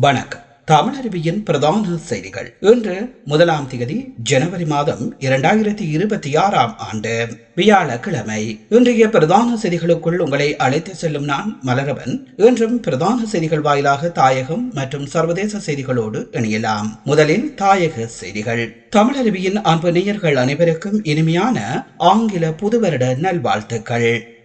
வணக்கம். தமிழருவியின் பிரதான செய்திகள். இன்று முதலாம் தேதி ஜனவரி மாதம் இரண்டாயிரத்தி இருபத்தி ஆறாம் ஆண்டு வியாழக்கிழமை. இன்றைய பிரதான செய்திகளுக்குள் உங்களை அழைத்து செல்லும் நான் மலரவன். இன்றும் பிரதான செய்திகள் வாயிலாக தாயகம் மற்றும் சர்வதேச செய்திகளோடு இணையலாம். முதலில் தாயக செய்திகள். தமிழருவியின் அன்பு நேயர்கள் அனைவருக்கும் இனிமையான ஆங்கில புதுவருட நல்வாழ்த்துக்கள்.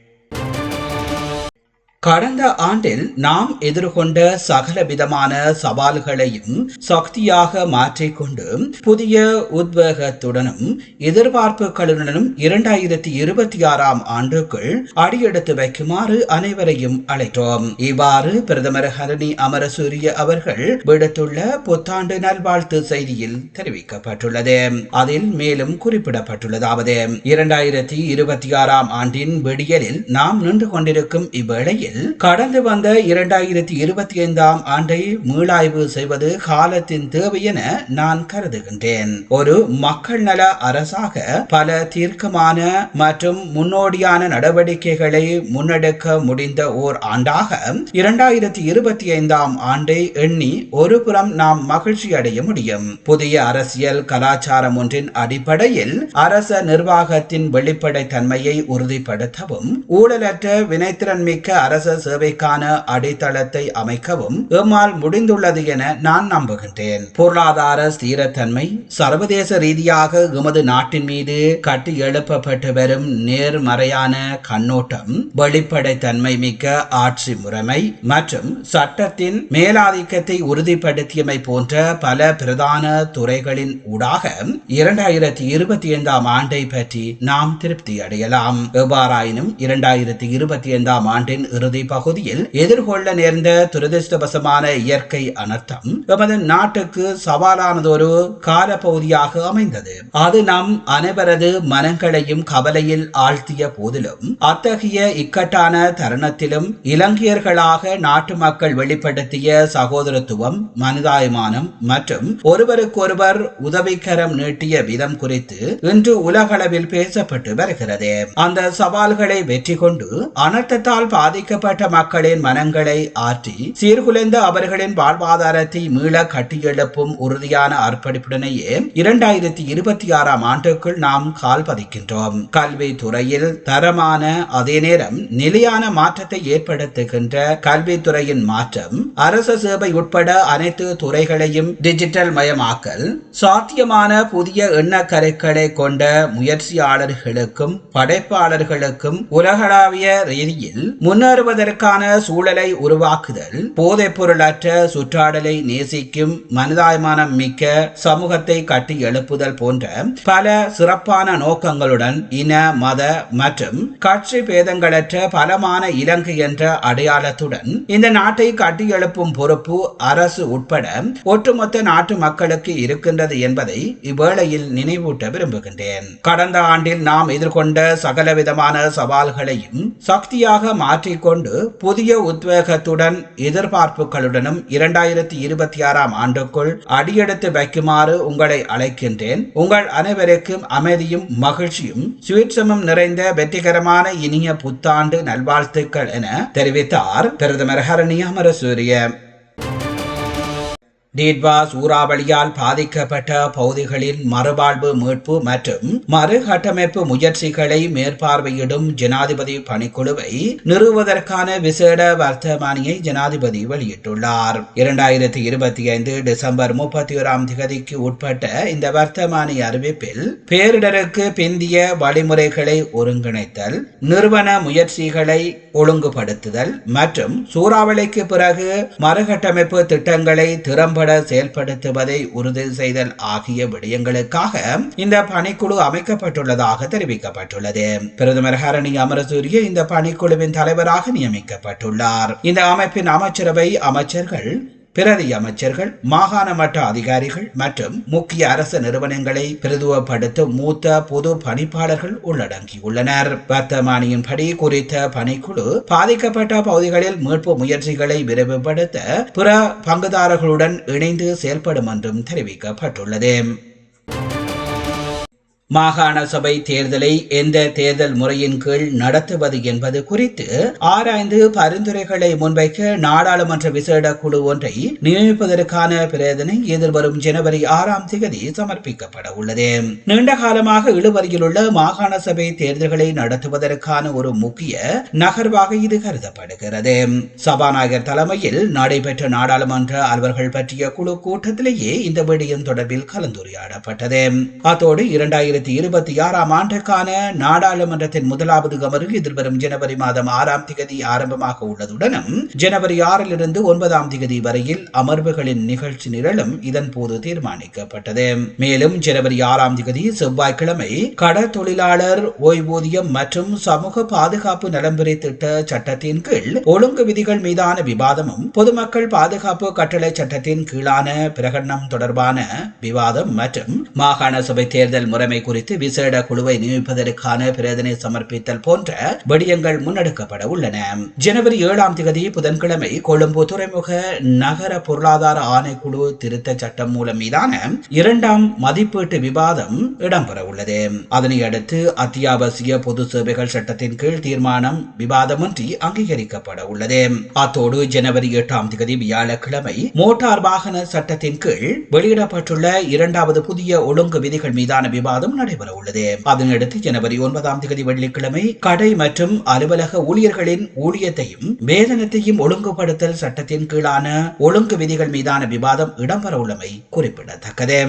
கடந்த ஆண்டில் நாம் எதிர்கொண்ட சகல விதமான சவால்களையும் சக்தியாக மாற்றிக்கொண்டு புதிய உத்வேகத்துடனும் எதிர்பார்ப்புகளுடனும் இரண்டாயிரத்தி இருபத்தி ஆறாம் ஆண்டுக்குள் அடியெடுத்து வைக்குமாறு அனைவரையும் அழைத்தோம். இவ்வாறு பிரதமர் ஹரணி அமரசூரிய அவர்கள் விடுத்துள்ள புத்தாண்டு நல்வாழ்த்து செய்தியில் தெரிவிக்கப்பட்டுள்ளது. அதில் மேலும் குறிப்பிடப்பட்டுள்ளதாவது இரண்டாயிரத்தி இருபத்தி ஆறாம் ஆண்டின் விடியலில் நாம் நின்று கொண்டிருக்கும் இவ்வேளையில் கடந்து வந்த இரண்டாயிரத்தி இருபத்தி ஐந்தாம் ஆண்டை மீளாய்வு செய்வது காலத்தின் தேவை என நான் கருதுகின்றேன். ஒரு மக்கள் நல அரசாக பல தீர்க்கமான மற்றும் முன்னோடியான நடவடிக்கைகளை முன்னெடுக்க முடிந்த ஓர் ஆண்டாக இரண்டாயிரத்தி இருபத்தி ஐந்தாம் ஆண்டை எண்ணி ஒரு புறம் நாம் மகிழ்ச்சி அடைய முடியும். புதிய அரசியல் கலாச்சாரம் ஒன்றின் அடிப்படையில் அரச நிர்வாகத்தின் வெளிப்படை தன்மையை உறுதிப்படுத்தவும் ஊழலற்ற வினைத்திறன் மிக்க அரசு சேவைக்கான அடித்தளத்தை அமைக்கவும் எம்மால் முடிந்துள்ளது என நான் நம்புகின்றேன். பொருளாதார ஸ்திரத்தன்மை சர்வதேச ரீதியாக எமது நாட்டின் மீது கட்டி எழுப்பப்பட்டு வரும் நேர்மறையான கண்ணோட்டம் வெளிப்படைத்தன்மை மிக்க ஆட்சி முறைமை மற்றும் சட்டத்தின் மேலாதிக்கத்தை உறுதிப்படுத்தியமை போன்ற பல பிரதான துறைகளின் ஊடாக இரண்டாயிரத்தி இருபத்தி ஐந்தாம் ஆண்டை பற்றி நாம் திருப்தி அடையலாம். எவ்வாறாயினும் இரண்டாயிரத்தி இருபத்தி ஐந்தாம் ஆண்டின் இறுதி பகுதியில் எதிர்கொள்ள நேர்ந்த துரதிருஷ்டவசமான இயற்கை அனர்த்தம் எமது நாட்டுக்கு சவாலானதொரு காலப்பகுதியாக அமைந்தது. அது நம் அனைவரது மனங்களையும் கவலையில் ஆழ்த்திய போதிலும் அத்தகைய இக்கட்டான தருணத்திலும் இலங்கையர்களாக நாட்டு மக்கள் வெளிப்படுத்திய சகோதரத்துவம் மனிதாயமானம் மற்றும் ஒருவருக்கொருவர் உதவிக்கரம் நீட்டிய விதம் குறித்து இன்று உலகளவில் பேசப்பட்டு வருகிறது. அந்த சவால்களை வெற்றி கொண்டு அனர்த்தத்தால் பாதிக்கப்பட்ட மக்களின் மனங்களை ஆற்றி சீர்குலைந்த அவர்களின் வாழ்வாதாரத்தை மீள கட்டியெழுப்பும் உறுதியான அர்ப்பணிப்புடனேயே இரண்டாயிரத்தி இருபத்தி ஆறாம் ஆண்டுக்குள் நாம் கால் பதிக்கின்றோம். கல்வி துறையில் தரமான அதே நேரம் நிலையான மாற்றத்தை ஏற்படுத்துகின்ற கல்வித்துறையின் மாற்றம் அரச சேவை உட்பட அனைத்து துறைகளையும் டிஜிட்டல் மயமாக்கல் சாத்தியமான புதிய எண்ணக்கருக்களை கொண்ட முயற்சியாளர்களுக்கும் படைப்பாளர்களுக்கும் உலகளாவிய ரீதியில் வாழ்வதற்கான சூழலை உருவாக்குதல் போதைப் பொருளற்ற சுற்றாடலை நேசிக்கும் மனிதாயமானம் மிக்க சமூகத்தை கட்டி எழுப்புதல் போன்ற பல சிறப்பான நோக்கங்களுடன் இன மத மற்றும் கட்சி பேதங்களற்ற பலமான இலங்கை என்ற அடையாளத்துடன் இந்த நாட்டை கட்டியெழுப்பும் பொறுப்பு அரசு உட்பட ஒட்டுமொத்த நாட்டு மக்களுக்கு இருக்கின்றது என்பதை இவ்வேளையில் நினைவூட்ட விரும்புகின்றேன். கடந்த ஆண்டில் நாம் எதிர்கொண்ட சகலவிதமான சவால்களையும் சக்தியாக மாற்றிக்கொண்டு புதிய உத்வேகத்துடன் எதிர்பார்ப்புகளுடனும் இரண்டாயிரத்தி இருபத்தி ஆறாம் ஆண்டுக்குள் அடியெடுத்து வைக்குமாறு உங்களை அழைக்கின்றேன். உங்கள் அனைவருக்கும் அமைதியும் மகிழ்ச்சியும் சுயட்சமும் நிறைந்த வெற்றிகரமான இனிய புத்தாண்டு நல்வாழ்த்துக்கள் என தெரிவித்தார் பிரதமர் ஹரணி அமரசூரிய. டீட்வா சூறாவளியால் பாதிக்கப்பட்ட பகுதிகளின் மறுவாழ்வு மீட்பு மற்றும் மறுகட்டமைப்பு முயற்சிகளை மேற்பார்வையிடும் ஜனாதிபதி பணிக்குழுவை நிறுவுவதற்கான விசேட வர்த்தமானியை ஜனாதிபதி வெளியிட்டுள்ளார். இரண்டாயிரத்தி இருபத்தி ஐந்து டிசம்பர் முப்பத்தி ஓராம் திகதிக்கு உட்பட்ட இந்த வர்த்தமானி அறிவிப்பில் பேரிடருக்கு பிந்திய வழிமுறைகளை ஒருங்கிணைத்தல் நிறுவன முயற்சிகளை ஒழுங்குபடுத்துதல் மற்றும் சூறாவளிக்கு பிறகு மறுகட்டமைப்பு திட்டங்களை திறம்பட செயல்படுத்துவதை உறுதி செய்தல் ஆகிய விடயங்களுக்காக இந்த பணிக்குழு அமைக்கப்பட்டுள்ளதாக தெரிவிக்கப்பட்டுள்ளது. பிரதமர் ஹரணி அமரசூரிய இந்த பணிக்குழுவின் தலைவராக நியமிக்கப்பட்டுள்ளார். இந்த அமைப்பின் அமைச்சரவை அமைச்சர்கள் பிரதி அமைச்சர்கள் மாகாண மட்ட அதிகாரிகள் மற்றும் முக்கிய அரசு நிறுவனங்களை பிரதுவப்படுத்தும் மூத்த பொது பணிப்பாளர்கள் உள்ளடங்கியுள்ளனர். வர்த்தமானியின்படி குறித்த பணிக்குழு பாதிக்கப்பட்ட பகுதிகளில் மீட்பு முயற்சிகளை விரைவுபடுத்த பிற பங்குதாரர்களுடன் இணைந்து செயல்படும் என்றும் தெரிவிக்கப்பட்டுள்ளது. மாகாண சபை தேர்தலை எந்த தேர்தல் முறையின் கீழ் நடத்துவது என்பது குறித்து ஆராய்ந்து பரிந்துரைகளை முன்வைக்க நாடாளுமன்ற விசேட குழு ஒன்றை நியமிப்பதற்கான பிரேதனை எதிர்வரும் ஜனவரி ஆறாம் தேதி சமர்ப்பிக்கப்பட உள்ளது. நீண்ட காலமாக இழுவரியில் உள்ள மாகாண சபை தேர்தல்களை நடத்துவதற்கான ஒரு முக்கிய நகர்வாக இது கருதப்படுகிறது. சபாநாயகர் தலைமையில் நடைபெற்ற நாடாளுமன்ற அலுவல்கள் பற்றிய குழு கூட்டத்திலேயே இந்த விடயம் தொடர்பில் கலந்துரையாடப்பட்டது. அத்தோடு இரண்டாயிரத்தி இருபத்தி ஆறாம் ஆண்டுக்கான நாடாளுமன்றத்தின் முதலாவது அமர்வு எதிர்வரும் ஜனவரி மாதம் ஆறாம் திகதி ஆரம்பமாக உள்ளதுடனும் ஜனவரி ஆறிலிருந்து ஒன்பதாம் திகதி வரையில் அமர்வுகளின் நிகழ்ச்சி நிரலும் இதன் போது தீர்மானிக்கப்பட்டது. மேலும் ஜனவரி ஆறாம் திகதி செவ்வாய்க்கிழமை கடற்தொழிலாளர் ஓய்வூதியம் மற்றும் சமூக பாதுகாப்பு நலம்புரை திட்ட சட்டத்தின் கீழ் ஒழுங்கு விதிகள் மீதான விவாதமும் பொதுமக்கள் பாதுகாப்பு கட்டளை சட்டத்தின் கீழான பிரகடனம் தொடர்பான விவாதம் மற்றும் மாகாண சபை தேர்தல் முறைமை குறித்து விசேட குழுவை நியமிப்பதற்கான பிரேதனை சமர்ப்பித்தல் போன்ற விடயங்கள் முன்னெடுக்கப்பட உள்ளன. ஜனவரி ஏழாம் தேதி புதன்கிழமை கொழும்பு துறைமுக நகர பொருளாதார ஆணைக்குழு திருத்த சட்டம் மூலம் மீதான இரண்டாம் மதிப்பீட்டு விவாதம் இடம்பெற உள்ளது. அதனை அடுத்து அத்தியாவசிய பொது சேவைகள் சட்டத்தின் கீழ் தீர்மானம் விவாதமின்றி அங்கீகரிக்கப்பட உள்ளது. அத்தோடு ஜனவரி எட்டாம் தேதி வியாழக்கிழமை மோட்டார் வாகன சட்டத்தின் கீழ் வெளியிடப்பட்டுள்ள இரண்டாவது புதிய ஒழுங்கு விதிகள் மீதான விவாதம் நடைபெற உள்ளது அதனையடுத்து ஜனவரி ஒன்பதாம் தேதி வெள்ளிக்கிழமை கடை மற்றும் அலுவலக ஊழியர்களின் ஊழியத்தையும் வேதனத்தையும் ஒழுங்குபடுத்தல் சட்டத்தின் கீழான ஒழுங்கு விதிகள் மீதான விவாதம் இடம்பெற உள்ளமை குறிப்பிடத்தக்கது.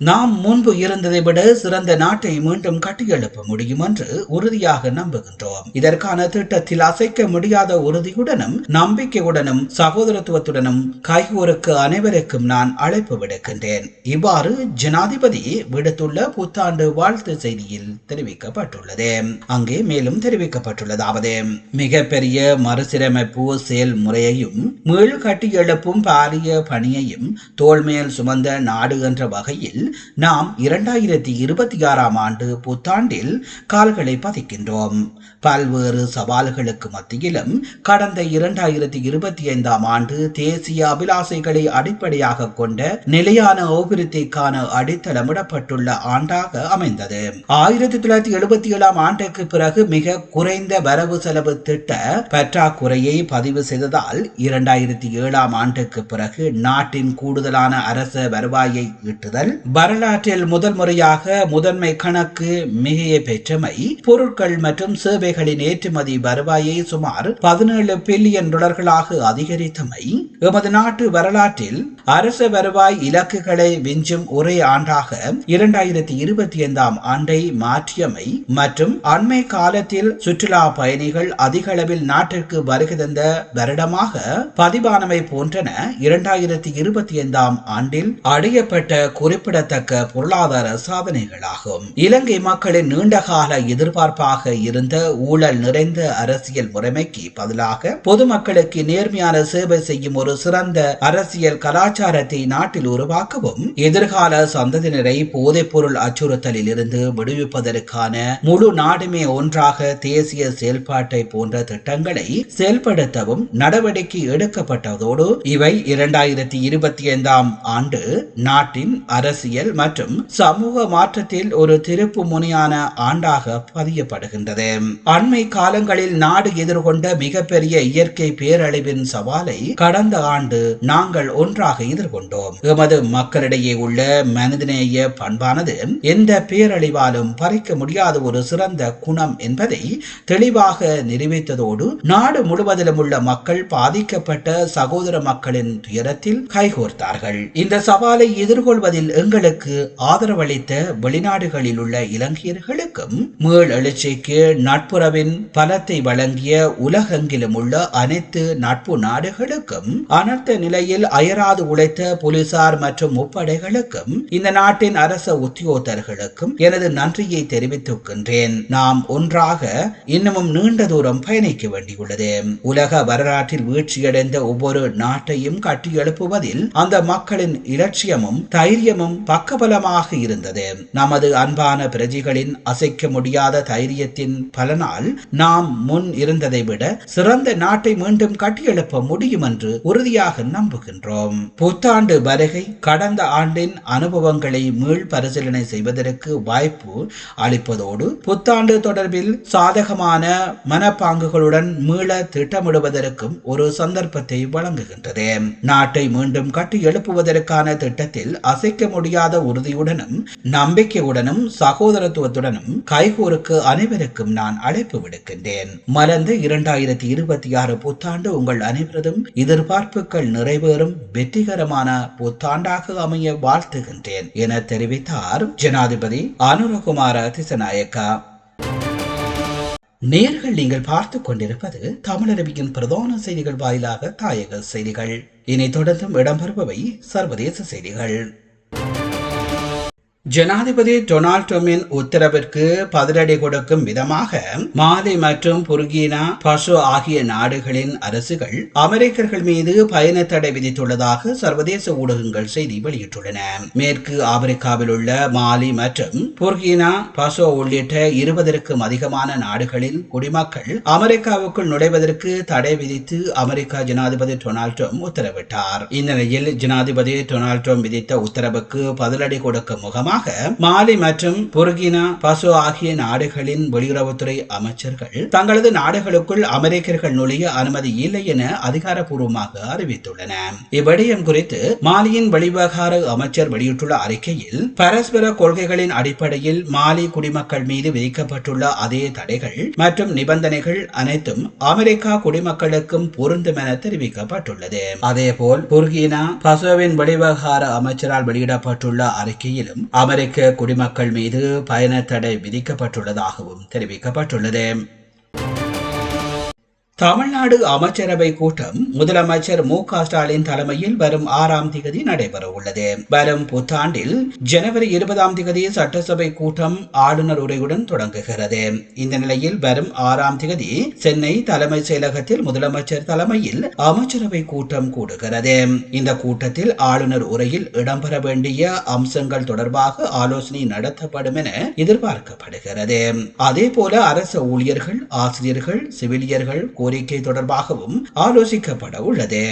நாம் முன்பு இருந்ததை விட சிறந்த நாட்டை மீண்டும் கட்டியெழுப்ப முடியும் என்று உறுதியாக நம்புகின்றோம். இதற்கான திட்டத்தில் அசைக்க முடியாத உறுதியுடனும் நம்பிக்கையுடனும் சகோதரத்துவத்துடனும் கைகோருக்கு அனைவருக்கும் நான் அழைப்பு விடுக்கின்றேன். இவ்வாறு ஜனாதிபதி விடுத்துள்ள புத்தாண்டு வாழ்த்து செய்தியில் தெரிவிக்கப்பட்டுள்ளது. அங்கே மேலும் தெரிவிக்கப்பட்டுள்ளதாவது. மிகப்பெரிய மறுசீரமைப்பு செயல்முறையையும் மீள் கட்டியெழுப்பும் பாரிய பணியையும் தோல்மேல் சுமந்த நாடு என்ற வகையில் நாம் இரண்டாயிரத்தி இருபத்தி ஆறாம் ஆண்டு புத்தாண்டில் கால்களை பதிக்கின்றோம். பல்வேறு சவால்களுக்கு மத்தியிலும் கடந்த இரண்டாயிரத்தி இருபத்தி ஐந்தாம் ஆண்டு தேசிய அபிலாசைகளை அடிப்படையாக கொண்ட நிலையான அபிவிருத்திக்கான அடித்தளமிடப்பட்டுள்ள ஆண்டாக அமைந்தது. ஆயிரத்தி தொள்ளாயிரத்தி எழுபத்தி ஏழாம் ஆண்டுக்கு பிறகு மிக குறைந்த வரவு செலவு திட்ட பற்றாக்குறையை பதிவு செய்ததால் இரண்டாயிரத்தி ஏழாம் ஆண்டுக்கு பிறகு நாட்டின் கூடுதலான அரச வருவாயை ஈட்டுதல் வரலாற்றில் முதல் முறையாக முதன்மை கணக்கு மிகையை பெற்றமை பொருட்கள் மற்றும் சேவை சேவைகளின் ஏற்றுமதி வருவாயை சுமார் பதினேழு பில்லியன் டாலர்களாக அதிகரித்தமை எமது நாட்டு வரலாற்றில் அரச வருவாய் இலக்குகளை விஞ்சும் ஒரே ஆண்டாக இரண்டாயிரத்தி இருபத்தி ஐந்தாம் ஆண்டை மாற்றியமை மற்றும் அண்மை காலத்தில் சுற்றுலா பயணிகள் அதிக அளவில் நாட்டிற்கு வருகை தந்த வருடமாக பதிவானவை போன்றன இரண்டாயிரத்தி இருபத்தி ஐந்தாம் ஆண்டில் அடையப்பட்ட குறிப்பிடத்தக்க பொருளாதார சாதனைகளாகும். இலங்கை மக்களின் நீண்டகால எதிர்பார்ப்பாக இருந்த ஊழல் நிறைந்த அரசியல் முறைமைக்கு பதிலாக பொதுமக்களுக்கு நேர்மையான சேவை செய்யும் ஒரு சிறந்த அரசியல் கலாச்சாரத்தை நாட்டில் உருவாக்கவும் எதிர்கால சந்ததியினரை போதைப் பொருள் அச்சுறுத்தலில் இருந்து விடுவிப்பதற்கான முழு நாடுமே ஒன்றாக தேசிய செயல்பாட்டை போன்ற திட்டங்களை செயல்படுத்தவும் நடவடிக்கை எடுக்கப்பட்டதோடு இவை இரண்டாயிரத்தி இருபத்தி ஐந்தாம் ஆண்டு நாட்டின் அரசியல் மற்றும் சமூக மாற்றத்தில் ஒரு திருப்பு முனையான ஆண்டாக பதியப்படுகின்றது. அண்மை காலங்களில் நாடு எதிர்கொண்ட மிகப்பெரிய இயற்கை பேரழிவின் சவாலை கடந்த ஆண்டு நாங்கள் ஒன்றாக எதிர்கொண்டோம். எமது மக்களிடையே உள்ள மனிதநேய பண்பானது எந்த பேரழிவாலும் பறிக்க முடியாத ஒரு சிறந்த குணம் என்பதை தெளிவாக நிரூபித்ததோடு நாடு முழுவதிலும் உள்ள மக்கள் பாதிக்கப்பட்ட சகோதர மக்களின் துயரத்தில் கைகோர்த்தார்கள். இந்த சவாலை எதிர்கொள்வதில் எங்களுக்கு ஆதரவளித்த வெளிநாடுகளில் உள்ள இலங்கையர்களுக்கும் மீள் எழுச்சிக்கு உறவின் பலத்தை வழங்கிய உலகெங்கிலும் உள்ள அனைத்து நட்பு நாடுகளுக்கும் அனர்த்த நிலையில் அயராது உழைத்த போலீசார் மற்றும் முப்படைகளுக்கும் இந்த நாட்டின் அரச உத்தியோகர்களுக்கும் எனது நன்றியை தெரிவித்துக்கின்றேன். நாம் ஒன்றாக இன்னமும் நீண்ட தூரம் பயணிக்க வேண்டியுள்ளது. உலக வரலாற்றில் வீழ்ச்சியடைந்த ஒவ்வொரு நாட்டையும் கட்டியெழுப்புவதில் அந்த மக்களின் இலட்சியமும் தைரியமும் பக்கபலமாக இருந்தது. நமது அன்பான பிரஜைகளின் அசைக்க முடியாத தைரியத்தின் சொன்னால் நாம் முன் இருந்ததை விட சிறந்த நாட்டை மீண்டும் கட்டியெழுப்ப முடியும் என்று உறுதியாக நம்புகின்றோம். புத்தாண்டு வருகை கடந்த ஆண்டின் அனுபவங்களை மீள் பரிசீலனை செய்வதற்கு வாய்ப்பு அளிப்பதோடு புத்தாண்டு தொடர்பில் சாதகமான மனப்பாங்குகளுடன் மீள திட்டமிடுவதற்கும் ஒரு சந்தர்ப்பத்தை வழங்குகின்றது. நாட்டை மீண்டும் கட்டி எழுப்புவதற்கான திட்டத்தில் அசைக்க முடியாத உறுதியுடனும் நம்பிக்கையுடனும் சகோதரத்துவத்துடனும் கைகூருக்கு அனைவருக்கும் நான் அழைப்பு விடுக்கின்றேன். மலர்ந்த இரண்டாயிரத்தி இருபத்தி ஆறு புத்தாண்டு உங்கள் அனைவரதும் எதிர்பார்ப்புகள் நிறைவேறும் வெற்றிகரமான புத்தாண்டாக அமைய வாழ்த்துகின்றேன் என தெரிவித்தார் ஜனாதிபதி அனுரகுமார திசநாயக்கா. நேர்கள் நீங்கள் பார்த்து கொண்டிருப்பது தமிழரபியின் பிரதான செய்திகள் வாயிலாக தாயக செய்திகள். இனி தொடர்ந்தும் இடம்பெறுபவை சர்வதேச செய்திகள். ஜனாதிபதி டொனால்ட் ட்ரம்பின் உத்தரவிற்கு பதிலடி கொடுக்கும் விதமாக மாலி மற்றும் புர்கினா பசோ ஆகிய நாடுகளின் அரசுகள் அமெரிக்கர்கள் மீது பயண தடை விதித்துள்ளதாக சர்வதேச ஊடகங்கள் செய்தி வெளியிட்டுள்ளன. மேற்கு ஆப்பிரிக்காவில் உள்ள மாலி மற்றும் புர்கினா பசோ உள்ளிட்ட இருபதற்கும் அதிகமான நாடுகளின் குடிமக்கள் அமெரிக்காவுக்குள் நுழைவதற்கு தடை விதித்து அமெரிக்கா ஜனாதிபதி டொனால்ட் ட்ரம்ப் உத்தரவிட்டார். இந்நிலையில் ஜனாதிபதி டொனால்ட் ட்ரம்ப் விதித்த உத்தரவுக்கு பதிலடி கொடுக்கும் முகமாக காரணமாக மாலி மற்றும் புர்கினா பசு ஆகிய நாடுகளின் வெளியுறவுத்துறை அமைச்சர்கள் தங்களது நாடுகளுக்குள் அமெரிக்கர்கள் நுழைய அனுமதி இல்லை என அதிகாரப்பூர்வமாக அறிவித்துள்ளன இவ்விடயம் குறித்து மாலியின் வெளிவகார அமைச்சர் வெளியிட்டுள்ள அறிக்கையில் பரஸ்பர கொள்கைகளின் அடிப்படையில் மாலி குடிமக்கள் மீது விதிக்கப்பட்டுள்ள அதே தடைகள் மற்றும் நிபந்தனைகள் அனைத்தும் அமெரிக்கா குடிமக்களுக்கும் பொருந்தும் என தெரிவிக்கப்பட்டுள்ளது. அதேபோல் புர்கினா பசோவின் வெளிவகார அமைச்சரால் வெளியிடப்பட்டுள்ள அறிக்கையிலும் அமெரிக்க குடிமக்கள் மீது பயண தடை விதிக்கப்பட்டுள்ளதாகவும் தெரிவிக்கப்பட்டுள்ளது. தமிழ்நாடு அமைச்சரவை கூட்டம் முதலமைச்சர் மு க ஸ்டாலின் தலைமையில் வரும் ஆறாம் திகதி நடைபெற உள்ளது. வரும் புத்தாண்டில் ஜனவரி இருபதாம் திகதி சட்டசபை கூட்டம் ஆளுநர் உரையுடன் தொடங்குகிறது. இந்த நிலையில் வரும் ஆறாம் திகதி சென்னை தலைமை செயலகத்தில் முதலமைச்சர் தலைமையில் அமைச்சரவை கூட்டம் கூடுகிறது. இந்த கூட்டத்தில் ஆளுநர் உரையில் இடம்பெற வேண்டிய அம்சங்கள் தொடர்பாக ஆலோசனை நடத்தப்படும் என எதிர்பார்க்கப்படுகிறது. அதே போல அரசு ஊழியர்கள் ஆசிரியர்கள் செவிலியர்கள் கோரிக்கை தொடர்பாகவும் ஆலோசிக்கப்பட உள்ளது.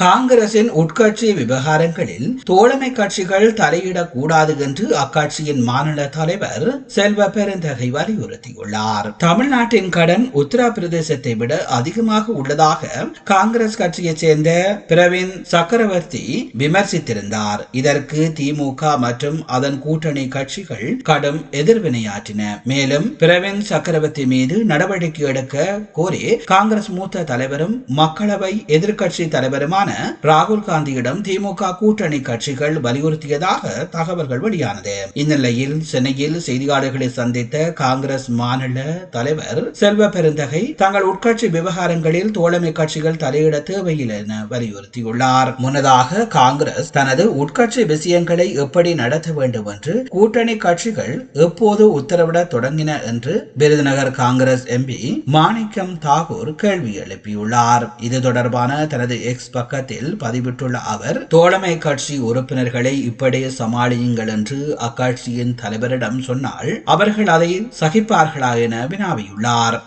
காங்கிரசின் உட்கட்சி விவகாரங்களில் தோழமை கட்சிகள் தலையிடக்கூடாது என்று அக்கட்சியின் மாநில தலைவர் செல்வ பெருந்தகை வலியுறுத்தியுள்ளார். தமிழ்நாட்டின் கடன் உத்தரப்பிரதேசத்தை விட அதிகமாக உள்ளதாக காங்கிரஸ் கட்சியைச் சேர்ந்த பிரவீன் சக்கரவர்த்தி விமர்சித்திருந்தார். இதற்கு திமுக மற்றும் அதன் கூட்டணி கட்சிகள் கடும் எதிர்வினையாற்றின. மேலும் பிரவீன் சக்கரவர்த்தி மீது நடவடிக்கை எடுக்க கோரி காங்கிரஸ் மூத்த தலைவரும் மக்களவை எதிர்க்கட்சி தலைவருமான ராகுல் காந்தியிடம் திமுக கூட்டணி கட்சிகள் வலியுறுத்தியதாக தகவல்கள் வெளியானது. இந்நிலையில் சென்னையில் செய்தியாளர்களை சந்தித்த காங்கிரஸ் மாநில தலைவர் செல்வ பெருந்தகை தங்கள் உட்கட்சி விவகாரங்களில் தோழமை கட்சிகள் தலையிட தேவையில்லை என வலியுறுத்தியுள்ளார். முன்னதாக காங்கிரஸ் தனது உட்கட்சி விஷயங்களை எப்படி நடத்த வேண்டும் என்று கூட்டணி கட்சிகள் எப்போது உத்தரவிட தொடங்கின என்று விருதுநகர் காங்கிரஸ் எம்பி மாணிக்கம் தாகூர் கேள்வி எழுப்பியுள்ளார். இது தொடர்பான தனது எக்ஸ் பக்க பக்கத்தில் பதிவிட்டுள்ள அவர் தோழமை கட்சி உறுப்பினர்களை இப்படி சமாளியுங்கள் என்று அக்கட்சியின் தலைவரிடம் சொன்னால் அவர்கள் அதை சகிப்பார்களா என வினாவியுள்ளார்.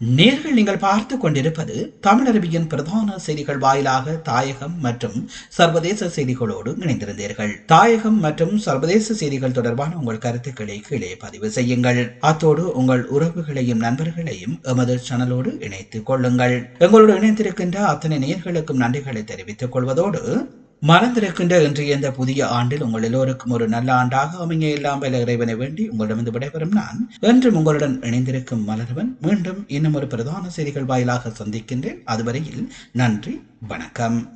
நேர்கள் நீங்கள் பார்த்து கொண்டிருப்பது தமிழருவியின் பிரதான செய்திகள் வாயிலாக தாயகம் மற்றும் சர்வதேச செய்திகளோடு இணைந்திருந்தீர்கள். தாயகம் மற்றும் சர்வதேச செய்திகள் தொடர்பான உங்கள் கருத்துக்களை கீழே பதிவு செய்யுங்கள். அத்தோடு உங்கள் உறவுகளையும் நண்பர்களையும் எமது சேனலோடு இணைத்துக் கொள்ளுங்கள். எங்களோடு இணைந்திருக்கின்ற அத்தனை நேர்களுக்கும் நன்றிகளை தெரிவித்துக் கொள்வதோடு மறந்திருக்கின்ற இன்றைய இந்த புதிய ஆண்டில் உங்கள் எல்லோருக்கும் ஒரு நல்ல ஆண்டாக அமைய இல்லாமல் இறைவனை வேண்டி உங்களிடமிருந்து விடைபெறும் நான் என்றும் உங்களுடன் இணைந்திருக்கும் மலர்வன். மீண்டும் இன்னும் ஒரு பிரதான செய்திகள் வாயிலாக சந்திக்கின்றேன். அதுவரையில் நன்றி வணக்கம்.